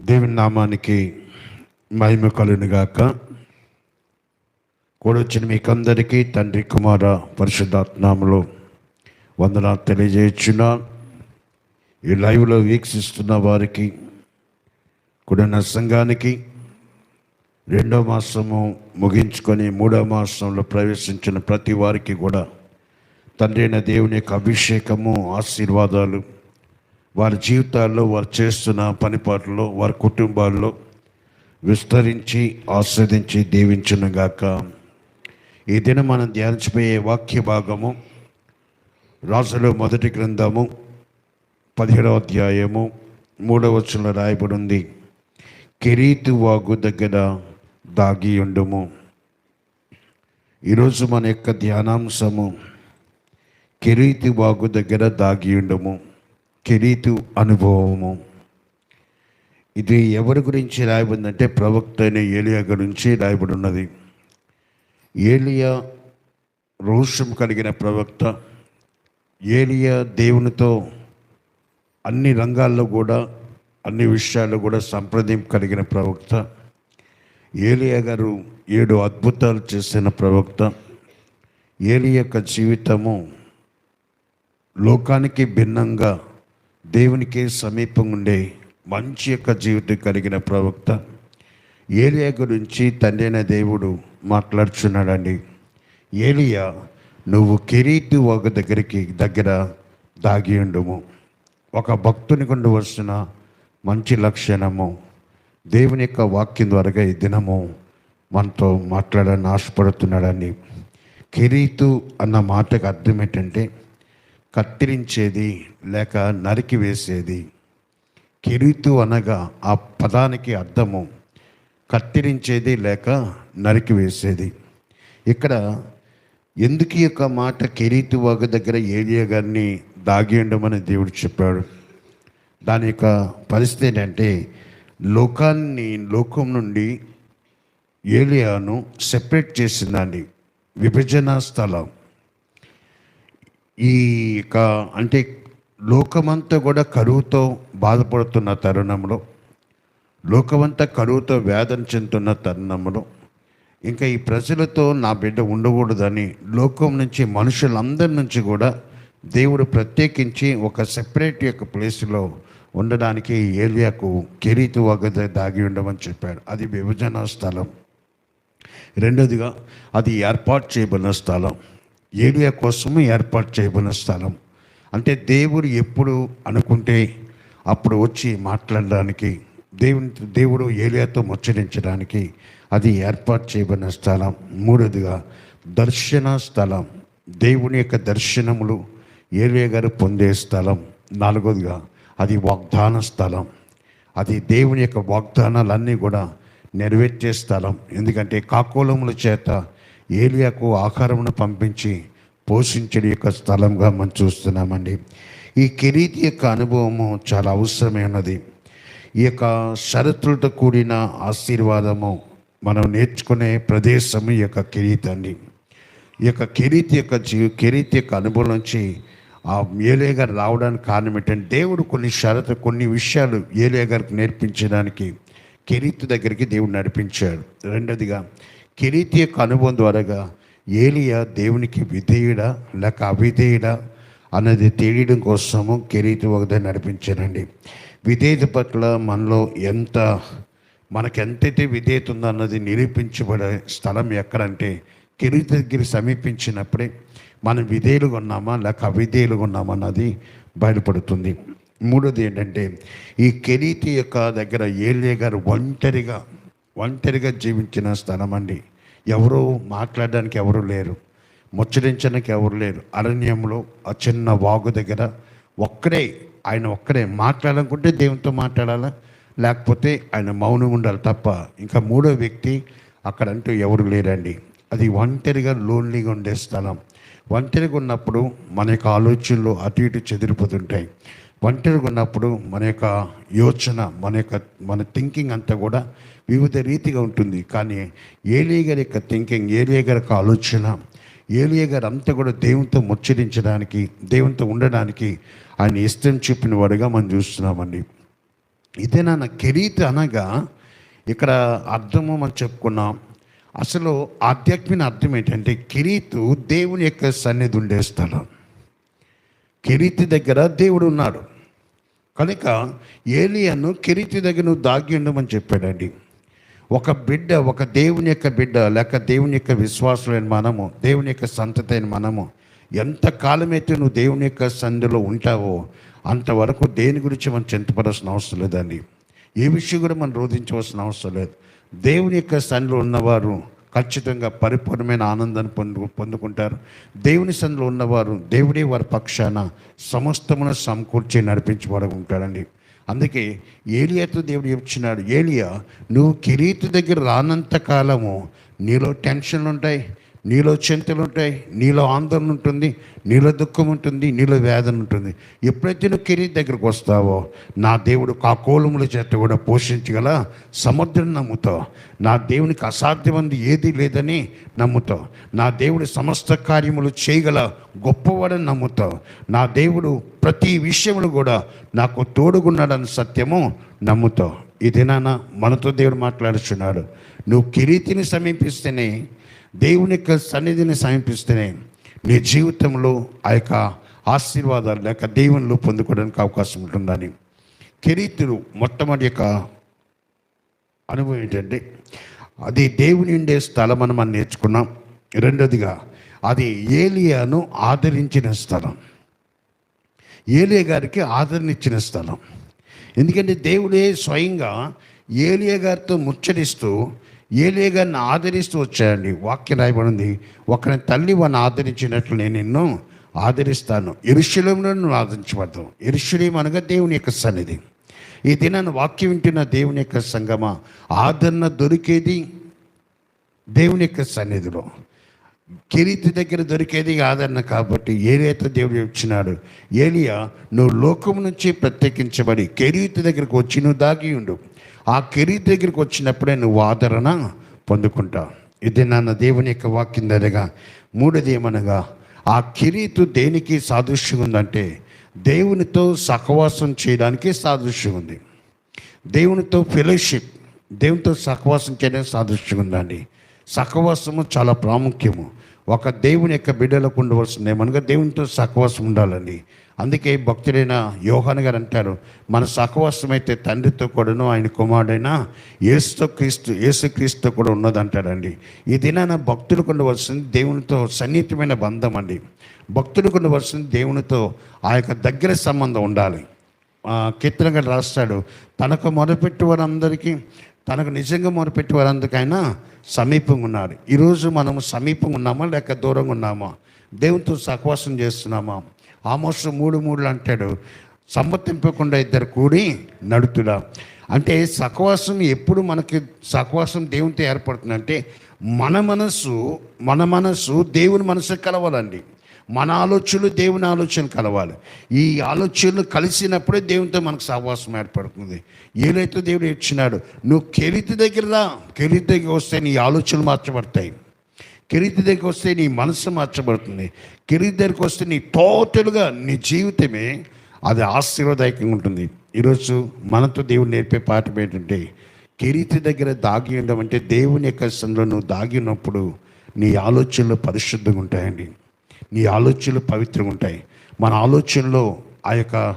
దేవుని నామానికి మహిమ కలునుగాక కూడొచ్చిన మీకందరికీ తండ్రి కుమార పరిశుద్ధాత్మలో వందన తెలియజేయచ్చున ఈ లైవ్లో వీక్షిస్తున్న వారికి కూడిన సంఘానికి రెండో మాసము ముగించుకొని మూడో మాసంలో ప్రవేశించిన ప్రతి వారికి కూడా తండ్రి అయిన దేవుని యొక్క అభిషేకము ఆశీర్వాదాలు వారి జీవితాల్లో వారు చేస్తున్న పనిపాట్లలో వారి కుటుంబాల్లో విస్తరించి ఆస్వాదించి దీవించునుగాక. ఈ దినం మనం ధ్యానించిపోయే వాక్య భాగము రాజులో మొదటి గ్రంథము పదిహేడవ అధ్యాయము మూడవ వచనంలో రాయబడి ఉంది కెరీతు వాగు దగ్గర దాగి ఉండుము. ఈరోజు మన యొక్క ధ్యానాంశము కిరీతి వాగు దగ్గర దాగి ఉండము. కెరీతు అనుభవము. ఇది ఎవరి గురించి రాయబడిందంటే ప్రవక్త అయిన ఏలియా గురించి రాయబడి ఉన్నది ఏలియా రోషం కలిగిన ప్రవక్త. ఏలియా దేవునితో అన్ని రంగాల్లో కూడా అన్ని విషయాల్లో కూడా సంప్రదింపు కలిగిన ప్రవక్త. ఏలియా గారు ఏడు అద్భుతాలు చేసిన ప్రవక్త. ఏలి యొక్క జీవితము లోకానికి భిన్నంగా దేవునికి సమీపంగా ఉండే మంచి యొక్క జీవితం కలిగిన ప్రవక్త. ఏలియా గురించి తండ్రైన దేవుడు మాట్లాడుచున్నాడండి. ఏలియా నువ్వు కిరీటి ఒక దగ్గరికి దగ్గర దాగి ఉండుము. ఒక భక్తుని గుండా వస్తున్న మంచి లక్షణము దేవుని యొక్క వాక్యం ద్వారా ఈ దినము మనతో మాట్లాడాలని ఆశపడుతున్నాడని కిరీతు అన్న మాటకు అర్థం ఏంటంటే కత్తిరించేది లేక నరికి వేసేది. కిరీతు అనగా ఆ పదానికి అర్థము. కత్తిరించేది లేక నరికి వేసేది. ఇక్కడ ఎందుకు ఈ యొక్క మాట కిరీతు వాగు దగ్గర ఏలియా గారిని దాగి ఉండమని దేవుడు చెప్పాడు. దాని యొక్క పరిస్థితి ఏంటంటే లోకాన్ని లోకం నుండి ఏలియాను సెపరేట్ చేసిందండి. విభజన స్థలం. ఈ యొక్క అంటే లోకమంతా కూడా కరువుతో బాధపడుతున్న తరుణంలో లోకమంతా కరువుతో వేదన చెందుతున్న తరుణంలో ఇంకా ఈ ప్రజలతో నా బిడ్డ ఉండకూడదని లోకం నుంచి మనుషులందరి నుంచి కూడా దేవుడు ప్రత్యేకించి ఒక సెపరేట్ యొక్క ప్లేస్లో ఉండడానికి ఏలియాకు కెరీతు వగద దాగి ఉండమని చెప్పాడు. అది విభజన స్థలం. రెండోదిగా అది ఏర్పాటు చేయబడిన స్థలం. ఏలియా కోసము ఏర్పాటు చేయబడిన స్థలం. అంటే దేవుడు ఎప్పుడు అనుకుంటే అప్పుడు వచ్చి మాట్లాడడానికి దేవుని దేవుడు ఏలియాతో ముచ్చరించడానికి అది ఏర్పాటు చేయబడిన స్థలం. మూడోదిగా దర్శన స్థలం. దేవుని యొక్క దర్శనములు ఏలియా గారు పొందే స్థలం. నాలుగోదిగా అది వాగ్దాన స్థలం. అది దేవుని యొక్క వాగ్దానాలన్నీ కూడా నెరవేర్చే స్థలం. ఎందుకంటే కాకోలముల చేత ఏలియాకు ఆహారమును పంపించి పోషించడం యొక్క స్థలంగా మనం చూస్తున్నామండి. ఈ కిరీతి యొక్క అనుభవము చాలా అవసరమైనది ఈ యొక్క షరతులతో కూడిన ఆశీర్వాదము మనం నేర్చుకునే ప్రదేశం ఈ యొక్క కిరీతి అండి. ఈ యొక్క కిరీతి యొక్క జీ కిరీతి యొక్క అనుభవం నుంచి ఆ ఏలే గారు రావడానికి కారణం ఏంటంటే దేవుడు కొన్ని షరతు కొన్ని విషయాలు ఏలే గారికి నేర్పించడానికి కిరీతి దగ్గరికి దేవుడు నడిపించాడు. రెండోదిగా కిరీతి యొక్క అనుభవం ద్వారాగా ఏలియా దేవునికి విధేయుడా? లేక అవిధేయుడా? అన్నది తెలియడం కోసము కిరీతి ఒకదే నడిపించారండి విధేయత పట్ల మనలో ఎంత మనకు ఎంతైతే విధేయత ఉందో అన్నది నిరూపించబడే స్థలం ఎక్కడంటే కెరీతి దగ్గర సమీపించినప్పుడే మనం విధేయులుగా ఉన్నామా? లేక అవిధేయులుగా ఉన్నామా? అన్నది బయలుపడుతుంది. మూడోది ఏంటంటే ఈ కెరీతి యొక్క దగ్గర ఏలియా గారు ఒంటరిగా ఒంటరిగా జీవించిన స్థలం అండి. ఎవరు మాట్లాడడానికి ఎవరు లేరు. ముచ్చరించడానికి ఎవరు లేరు. అరణ్యంలో ఆ చిన్న వాగు దగ్గర ఒక్కడే ఆయన ఒక్కడే మాట్లాడాలనుకుంటే దేవునితో మాట్లాడాలా? లేకపోతే ఆయన మౌనం ఉండాలి తప్ప ఇంకా మూడో వ్యక్తి అక్కడంటూ ఎవరు లేరండి. అది ఒంటరిగా లోన్లీగా ఉండే స్థలం. ఒంటరిగా ఉన్నప్పుడు మన యొక్క ఆలోచనలు అటు ఇటు చెదిరిపోతుంటాయి. ఒంటరిగా ఉన్నప్పుడు మన యొక్క యోచన మన యొక్క మన థింకింగ్ అంతా కూడా వివిధ రీతిగా ఉంటుంది. కానీ ఏలియ గారి యొక్క థింకింగ్ ఏలియ గారి యొక్క ఆలోచన ఏలియ గారు అంతా కూడా దేవునితో ముచ్చరించడానికి దేవునితో ఉండడానికి ఆయన ఇష్టం చూపిన వాడుగా మనం చూస్తున్నామండి. ఇదే నాన్న కెరీత్ అనగా ఇక్కడ అర్థము మనం చెప్పుకున్నాం. అసలు ఆధ్యాత్మిక అర్థం ఏంటంటే కిరీతు దేవుని యొక్క సన్నిధి ఉండే స్థలం. కిరీతి దగ్గర దేవుడు ఉన్నాడు కనుక ఏలియను కిరీతి దగ్గర నువ్వు దాగి ఉండమని చెప్పాడండి. ఒక బిడ్డ ఒక దేవుని యొక్క బిడ్డ లేక దేవుని యొక్క విశ్వాసులైన మనము దేవుని యొక్క సంతతి అయిన మనము ఎంత కాలమైతే నువ్వు దేవుని యొక్క సంధిలో ఉంటావో అంతవరకు దేని గురించి మనం చింతపడాల్సిన అవసరం లేదండి. ఏ విషయం కూడా మనం రోధించవలసిన అవసరం లేదు. దేవుని యొక్క సన్నిలో ఉన్నవారు ఖచ్చితంగా పరిపూర్ణమైన ఆనందాన్ని పొందు పొందుకుంటారు. దేవుని సందులో ఉన్నవారు దేవుడే వారి పక్షాన సమస్తమును సమకూర్చి నడిపించబడి ఉంటాడండి. అందుకే ఏలియాతో దేవుడు చెప్తున్నాడు ఏలియా నువ్వు కిరీతి దగ్గర రానంత కాలము నీలో టెన్షన్లు ఉంటాయి నీలో చింతలు ఉంటాయి నీలో ఆందోళన ఉంటుంది నీలో దుఃఖం ఉంటుంది నీలో వేదన ఉంటుంది. ఎప్పుడైతే నువ్వు కెరీర్ దగ్గరకు వస్తావో నా దేవుడు కాకోలముల చేత కూడా పోషించగల సముద్రం నమ్ముతావు. నా దేవునికి అసాధ్యమంది ఏది లేదని నమ్ముతావు. నా దేవుడు సమస్త కార్యములు చేయగల గొప్పవాడని నమ్ముతావు. నా దేవుడు ప్రతి విషయంలో కూడా నాకు తోడుగున్నాడని సత్యము నమ్ముతావు. ఇదేనా మనతో దేవుడు మాట్లాడుచున్నాడు. నువ్వు కిరీతిని సమీపిస్తేనే దేవుని యొక్క సన్నిధిని సమీపిస్తేనే మీ జీవితంలో ఆ యొక్క ఆశీర్వాదాలు లేక దేవునిలో పొందుకోవడానికి అవకాశం ఉంటుందని. కిరీతులు మొట్టమొదటి యొక్క అనుభవం ఏంటంటే అది దేవుని ఉండే స్థలం అని మనం నేర్చుకున్నాం. రెండోదిగా అది ఏలియాను ఆదరించిన స్థలం. ఏలియా గారికి ఆదరణ ఇచ్చిన స్థలం. ఎందుకంటే దేవుడే స్వయంగా ఏలియా గారితో ముచ్చరిస్తూ ఏలియా గారిని ఆదరిస్తూ వచ్చాయండి వాక్యం రాయబడింది. ఒకరిని తల్లి వాడిని ఆదరించినట్లు నేను నిన్ను ఆదరిస్తాను. ఇరుషులంలో నువ్వు ఆదరించబడతావు. ఇరుషులేం అనగా దేవుని యొక్క సన్నిధి. ఈ దినాన్ని వాక్యం వింటున్న దేవుని యొక్క సంగమ ఆదరణ దొరికేది దేవుని యొక్క సన్నిధిలో. కిరీతి దగ్గర దొరికేది ఆదరణ కాబట్టి ఏలియాతో దేవుడు ఇచ్చినాడు. ఏలియా నువ్వు లోకం నుంచి ప్రత్యేకించబడి కెరీతి దగ్గరకు వచ్చి నువ్వు దాగి ఉండు. ఆ కెరీర్ దగ్గరికి వచ్చినప్పుడే నువ్వు ఆదరణ పొందుకుంటావు. ఇది నాన్న దేవుని యొక్క వాక్యం దగ్గరగా మూడోది ఏమనగా ఆ కిరీతు దేనికి సాదృశ్యం ఉందంటే దేవునితో సహవాసం చేయడానికి సాదృశ్యం ఉంది. దేవునితో ఫెలోషిప్ దేవునితో సహవాసం చేయడానికి సాదృశ్యం ఉందండి. సహవాసము చాలా ప్రాముఖ్యము. ఒక దేవుని యొక్క బిడ్డలకు ఉండవలసిందే. ఏమనగా దేవునితో సహవాసం ఉండాలండి. అందుకే భక్తుడైన యోహాన్ గారు అంటారు మన సహవాసం అయితే తండ్రితో కూడాను ఆయన కుమారుడైన ఏసుతో క్రీస్తు యేసుక్రీస్తుతో కూడా ఉన్నదంటాడండి. ఈ దినాన భక్తులకు ఉండవలసింది దేవునితో సన్నిహితమైన బంధం అండి భక్తులకు ఉండవలసింది దేవునితో ఆ యొక్క దగ్గర సంబంధం ఉండాలి. కీర్తన గారు రాస్తాడు తనకు మొదలుపెట్టి వారందరికీ తనకు నిజంగా మొదలుపెట్టి వారందరికైనా సమీపంగా ఉన్నారు ఈరోజు మనము సమీపంగా ఉన్నామా లేక దూరంగా ఉన్నామా దేవునితో సహవాసం చేస్తున్నామా? ఆమోస్ మూడు మూడులు అంటాడు. సమ్మతింపకుండా ఇద్దరు కూడి నడుతుడా అంటే సహవాసం ఎప్పుడు మనకి సహవాసం దేవునితో ఏర్పడుతుందంటే మన మనసు మన మనసు దేవుని మనసు కలవాలండి. మన ఆలోచనలు దేవుని ఆలోచన కలవాలి. ఈ ఆలోచనలు కలిసినప్పుడే దేవునితో మనకు సహవాసం ఏర్పడుతుంది. ఏదైతే దేవుడు ఇచ్చినాడు నువ్వు కెరీతి దగ్గర రా కెరీతి దగ్గర వస్తే నీ ఆలోచనలు మార్చబడతాయి. కిరీతి దగ్గరికి వస్తే నీ మనసు మార్చబడుతుంది. కిరీతి దగ్గరికి వస్తే నీ టోటల్గా నీ జీవితమే అది ఆశీర్వదాయకంగా ఉంటుంది. ఈరోజు మనతో దేవుడు నేర్పే పాఠం ఏంటంటే కిరీతి దగ్గర దాగి ఉండడం అంటే దేవుని యొక్క సంలో నువ్వు దాగి ఉన్నప్పుడు నీ ఆలోచనలు పరిశుద్ధంగా ఉంటాయండి. నీ ఆలోచనలు పవిత్రంగా ఉంటాయి. మన ఆలోచనలో ఆ యొక్క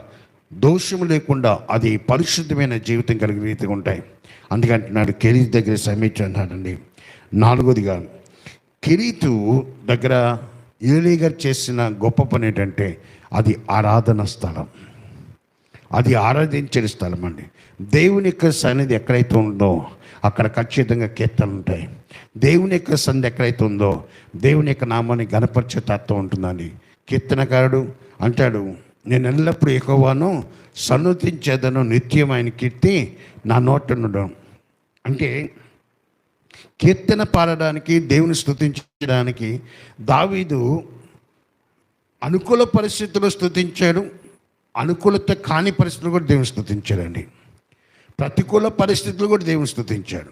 దోషం లేకుండా అది పరిశుద్ధమైన జీవితం కలిగిన రీతిగా ఉంటాయి. అందుకంటున్నాడు కెరీత్ దగ్గర సమీక్ష నాలుగోదిగా కిరీతు దగ్గర ఏలీ గారు చేసిన గొప్ప పని ఏంటంటే అది ఆరాధన స్థలం. అది ఆరాధించిన స్థలం అండి. దేవుని యొక్క సన్నిధి ఎక్కడైతే ఉందో అక్కడ ఖచ్చితంగా కీర్తనలు ఉంటాయి. దేవుని యొక్క సంధి ఎక్కడైతే ఉందో దేవుని యొక్క నామాన్ని గణపరిచే తత్వం ఉంటుందండి. కీర్తనకారుడు అంటాడు నేను ఎల్లప్పుడూ ఎక్కువను సన్నతించేదను నిత్యం ఆయన కీర్తి నా నోటనుడు ఉండడం అంటే కీర్తన పాడడానికి దేవుని స్థుతించడానికి దావీదు అనుకూల పరిస్థితుల్లో స్థుతించాడు అనుకూలత కాని పరిస్థితులు కూడా దేవుని స్థుతించాడండి ప్రతికూల పరిస్థితులు కూడా దేవుని స్థుతించాడు.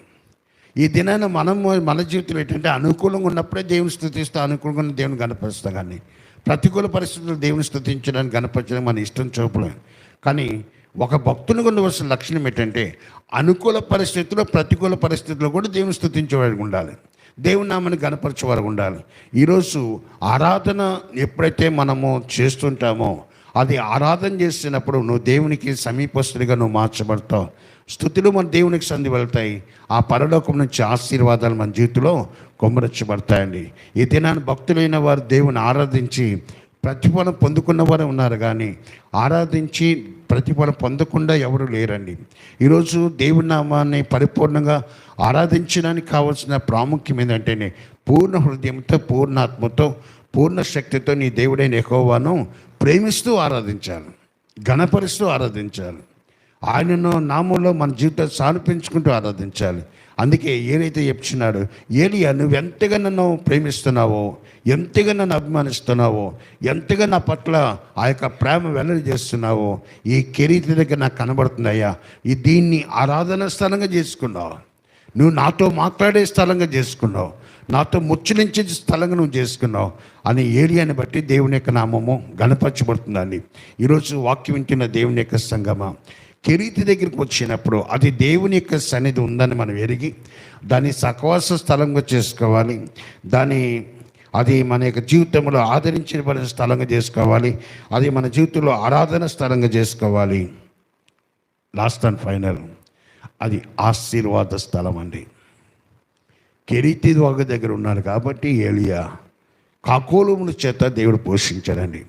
ఈ దినాన మనం మన జీవితంలో ఏంటంటే అనుకూలంగా ఉన్నప్పుడే దేవుని స్థుతిస్తా అనుకూలంగా ఉన్న దేవుని కనపరుస్తాం కానీ ప్రతికూల పరిస్థితులు దేవుని స్థుతించడానికి కనపరచడం మన ఇష్టం చూపలేం. కానీ ఒక భక్తుని ఉండవలసిన లక్షణం ఏంటంటే అనుకూల పరిస్థితుల్లో ప్రతికూల పరిస్థితుల్లో కూడా దేవుని స్థుతించేవాడికి ఉండాలి. దేవుని నామని గణపరచేవారు ఉండాలి. ఈరోజు ఆరాధన ఎప్పుడైతే మనము చేస్తుంటామో అది ఆరాధన చేసినప్పుడు నువ్వు దేవునికి సమీపస్తుడిగా నువ్వు మార్చబడతావు. స్థుతులు మన దేవునికి సంధి వెళ్తాయి. ఆ పరలోకం నుంచి ఆశీర్వాదాలు మన జీవితంలో కొమ్మరచ్చబడతాయండి ఈ దినాన్ని భక్తులైన వారు దేవుని ఆరాధించి ప్రతిఫలం పొందుకున్న వారు ఉన్నారు కానీ ఆరాధించి ప్రతిఫలం పొందకుండా ఎవరు లేరండి. ఈరోజు దేవుని నామాన్ని పరిపూర్ణంగా ఆరాధించడానికి కావాల్సిన ప్రాముఖ్యం ఏంటంటేనే పూర్ణ హృదయంతో పూర్ణాత్మతో పూర్ణ శక్తితో నీ దేవుడైన ఎకోవాను ప్రేమిస్తూ ఆరాధించాలి. గణపరుస్తూ ఆరాధించాలి. ఆయనను నామంలో మన జీవితం సానిపించుకుంటూ ఆరాధించాలి. అందుకే ఏదైతే చెప్తున్నాడు ఏలియా నువ్వు ఎంతగా నన్ను ప్రేమిస్తున్నావో ఎంతగా నన్ను అభిమానిస్తున్నావో ఎంతగా నా పట్ల ఆ యొక్క ప్రేమ వెల్లడి చేస్తున్నావో ఈ కెరీతి దగ్గర నాకు కనబడుతుందయ్యా. ఈ దీన్ని ఆరాధన స్థలంగా చేసుకున్నావు. నువ్వు నాతో మాట్లాడే స్థలంగా చేసుకున్నావు. నాతో ముచ్చలించే స్థలంగా నువ్వు చేసుకున్నావు. అని ఏరియాని బట్టి దేవుని యొక్క నామము గణపరచబడుతుందండి ఈరోజు వాక్యం వింటున్న దేవుని యొక్క సంగమ. కిరీతి దగ్గరికి వచ్చినప్పుడు అది దేవుని యొక్క సన్నిధి ఉందని మనం ఎరిగి దాన్ని సకవాస స్థలంగా చేసుకోవాలి. దాని అది మన యొక్క జీవితంలో ఆదరించబడిన స్థలంగా చేసుకోవాలి. అది మన జీవితంలో ఆరాధన స్థలంగా చేసుకోవాలి. లాస్ట్ అండ్ ఫైనల్ అది ఆశీర్వాద స్థలం అండి. కెరీతి వాగ దగ్గర ఉన్నారు కాబట్టి ఏలియా కాకోలముల చేత దేవుడు పోషించాడండి.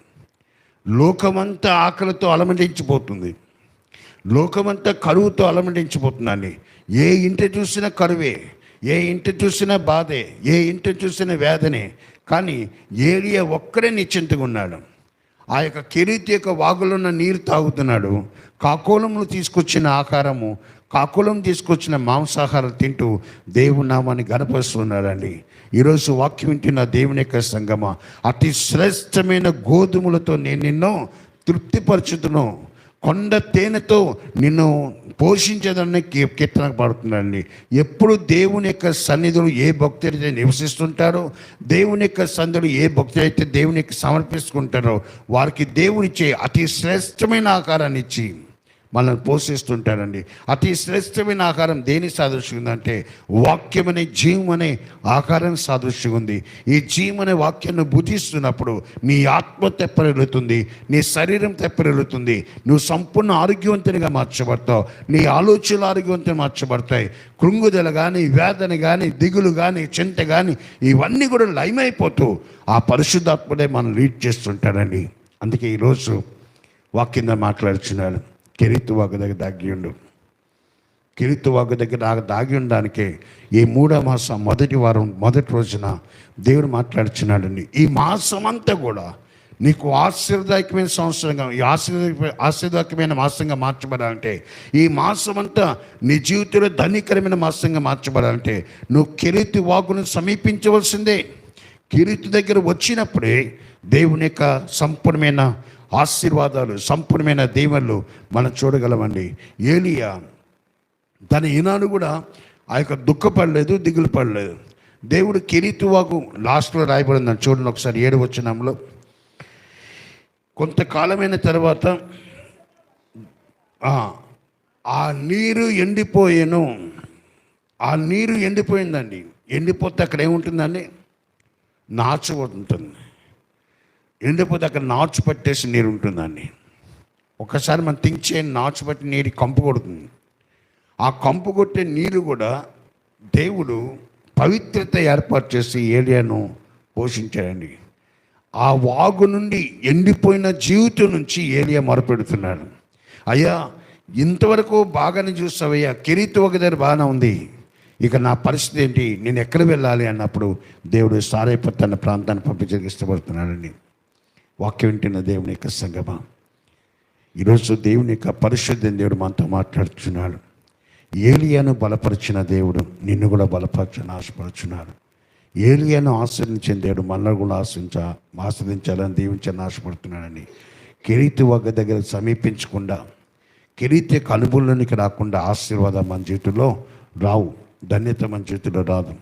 లోకమంతా ఆకలితో అలమటించిపోతుంది. లోకమంతా కరువుతో అలమటించిపోతుందండి. ఏ ఇంటి చూసినా కరువే ఏ ఇంటి చూసినా బాధే ఏ ఇంటి చూసినా వేదనే. కానీ ఏలియా ఒక్కడే నిశ్చింతగా ఉన్నాడు. ఆ యొక్క కిరీతి యొక్క వాగులున్న నీరు తాగుతున్నాడు. కాకోలములు తీసుకొచ్చిన ఆహారము కాకులం తీసుకొచ్చిన మాంసాహారం తింటూ దేవుని నామాన్ని గనపరుస్తున్నాడండి ఈరోజు వాక్యం వింటున్న దేవుని యొక్క సంగమ అతి శ్రేష్టమైన గోధుమలతో నేను నిన్ను తృప్తిపరచుతున్నాను కొండ తేనెతో నిన్ను పోషించేదాన్ని కీ- కీర్తన పడుతుందండి ఎప్పుడు దేవుని యొక్క సన్నిధులు ఏ భక్తులు అయితే నివసిస్తుంటారో దేవుని యొక్క సన్నిధులు ఏ భక్తి అయితే దేవునికి సమర్పిస్తుంటారో వారికి దేవునిచ్చే అతి శ్రేష్టమైన ఆకారాన్ని ఇచ్చి మనల్ని పోషిస్తుంటారండి. అతి శ్రేష్టమైన ఆకారం దేని సాదృశ్యం ఉందంటే వాక్యం అనే జీవం అనే ఆకారం సాదృశ్యం ఉంది ఈ జీవం అనే వాక్యాన్ని బుధిస్తున్నప్పుడు నీ ఆత్మ తెప్పరెలుతుంది నీ శరీరం తెప్పరెలుతుంది నువ్వు సంపూర్ణ ఆరోగ్యవంతునిగా మార్చబడతావు నీ ఆలోచనలు ఆరోగ్యవంతంగా మార్చబడతాయి. కృంగుదల కానీ వేదన కానీ దిగులు కానీ చింత కానీ ఇవన్నీ కూడా లయమైపోతూ ఆ పరిశుద్ధాత్ముడే మనం లీడ్ చేస్తుంటాడండి. అందుకే ఈరోజు వాక్యంగా మాట్లాడుచున్నాడు కెరీతు వాగు దగ్గర దాగి ఉండు. కిరీతు వాగు దగ్గర దాగి ఉండడానికే ఈ మూడో మాసం మొదటి వారం మొదటి రోజున దేవుడు మాట్లాడుచున్నాడండి ఈ మాసం అంతా కూడా నీకు ఆశీర్దాయకమైన సంవత్సరంగా ఈ ఆశీర్వాద ఆశీర్వాదకమైన మాసంగా మార్చబడాలంటే ఈ మాసం అంతా నీ జీవితంలో ధనికరమైన మాసంగా మార్చబడాలంటే నువ్వు కిరీతి వాగును సమీపించవలసిందే. కిరీతి దగ్గర వచ్చినప్పుడే దేవుని యొక్క సంపూర్ణమైన ఆశీర్వాదాలు సంపూర్ణమైన దీవెనలు మనం చూడగలమండి. ఏలియా తన ఈనాడు కూడా ఆ యొక్క దుఃఖపడలేదు దిగులు పడలేదు. దేవుడు కిరీతువాకు లాస్ట్లో రాయబడిందని చూడండి ఒకసారి ఏడు వచ్చినంలో కొంతకాలమైన తర్వాత ఆ, ఆ నీరు ఎండిపోయేను. ఆ నీరు ఎండిపోయిందండి. ఎండిపోతే అక్కడ ఏముంటుందండి? నాచు ఉంటుంది. ఎండిపోతే అక్కడ నాచు పట్టేసి నీరు ఉంటుందండి ఒకసారి మనం థింక్ చేయని నాచు పట్టి నీరు కంపు కొడుతుంది. ఆ కంపు కొట్టే నీరు కూడా దేవుడు పవిత్రత ఏర్పాటు చేసి ఏరియాను పోషించాడండి. ఆ వాగు నుండి ఎండిపోయిన జీవితం నుంచి ఏలియా మొరపెడుతున్నాడు. అయ్యా ఇంతవరకు బాగానే చూస్తావయ్యా కిరీతి ఒక దగ్గర బాగానే ఉంది. ఇక నా పరిస్థితి ఏంటి? నేను ఎక్కడ వెళ్ళాలి అన్నప్పుడు దేవుడు సారైపోతున్న ప్రాంతాన్ని పంపించడానికి ఇష్టపడుతున్నాడండి. వాక్యం వింటున్న దేవుని యొక్క సంగమ. ఈరోజు దేవుని యొక్క పరిశుద్ధ దేవుడు మనతో మాట్లాడుచున్నాడు. ఏలియాను బలపరిచిన దేవుడు నిన్ను కూడా బలపరచని ఆశపడుచున్నాడు ఏలియాను ఆశ్రయించిన దేవుడు మనల్ని కూడా ఆశ్రయించ ఆశ్రయించాలని దీవించాలని ఆశపడుతున్నాడని. కిరీతి వగ్గ దగ్గర సమీపించకుండా కిరీతి యొక్క అనుభవంలోనికి రాకుండా ఆశీర్వాదం మన జీవితంలో రావు ధన్యత మన జీవితంలో రాదు.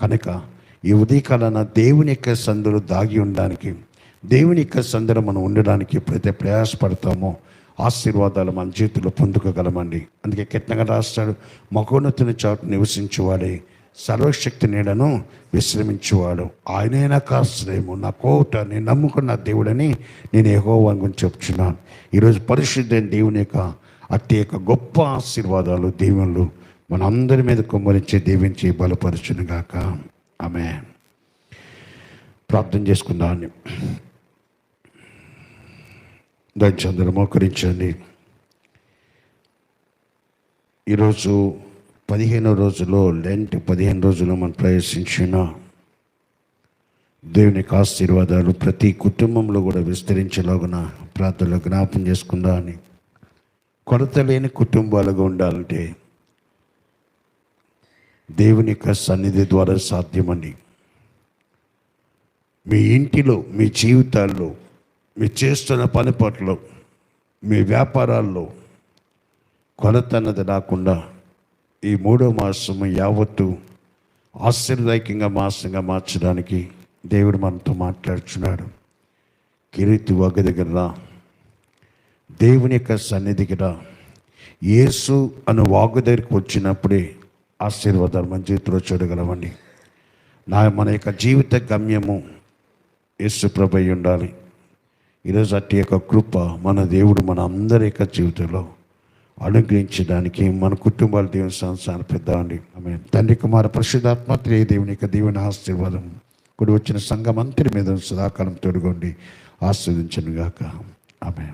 కనుక ఈ ఉదయకాలన దేవుని యొక్క సందులు దాగి ఉండడానికి దేవుని యొక్క సందులో మనం ఉండడానికి ఎప్పుడైతే ప్రయాసపడతామో ఆశీర్వాదాలు మన జీవితంలో పొందుకోగలమండి. అందుకే కిట్నగా రాస్తాడు మహోన్నతుని చాటు నివసించేవాడే సర్వశక్తి నీడను విశ్రమించేవాడు. ఆయనే నాకు ఆశ్రయము నా కోట నేను నమ్ముకున్న దేవుడని నేను ఎగోవాని గురించి చెప్తున్నాను. ఈరోజు పరిశుద్ధైన దేవుని యొక్క అతి యొక్క గొప్ప ఆశీర్వాదాలు దీవెనలు మనందరి మీద కుమ్మరించి దీవించి బలపరచునుగాక. ఆమె ప్రార్థన చేసుకుందాన్ని దాన్ని అందరూ మోకరించండి ఈరోజు పదిహేనో రోజులో లెంట్ పదిహేను రోజులు మనం ప్రవేశించిన దేవుని ఆశీర్వాదాలు ప్రతి కుటుంబంలో కూడా విస్తరించేలాగున ప్రార్థనలో జ్ఞాపం చేసుకుందా అని. కొరత లేని కుటుంబాలుగా ఉండాలంటే దేవుని యొక్క సన్నిధి ద్వారా సాధ్యమని. మీ ఇంటిలో మీ జీవితాల్లో మీరు చేస్తున్న పని పట్ల మీ వ్యాపారాల్లో కొరత అన్నది రాకుండా ఈ మూడో మాసము యావత్తు ఆశ్చర్యదాయకంగా మాసంగా మార్చడానికి దేవుడు మనతో మాట్లాడుచున్నాడు. కిరీతి వగ దగ్గర రా. దేవుని యొక్క సన్నిధికి రా. యేసు అను వాగు దగ్గరికి వచ్చినప్పుడే ఆశీర్వాదాలు మన జీవితంలో చూడగలమండి నా మన యొక్క జీవిత గమ్యము యేసు ప్రభై ఉండాలి. ఈరోజు అట్టి యొక్క కృప మన దేవుడు మన అందరి యొక్క జీవితంలో అనుగ్రహించడానికి మన కుటుంబాల దేవుని సంస్థానం పెద్దామండి ఆమె తండ్రి కుమార పరిశుధాత్మ త్రియ దేవుని యొక్క దేవుని ఆశీర్వాదం కూడా వచ్చిన సంఘం అంతటి మీద సదాకాలం తొడగండి. ఆస్వాదించను గాక ఆమె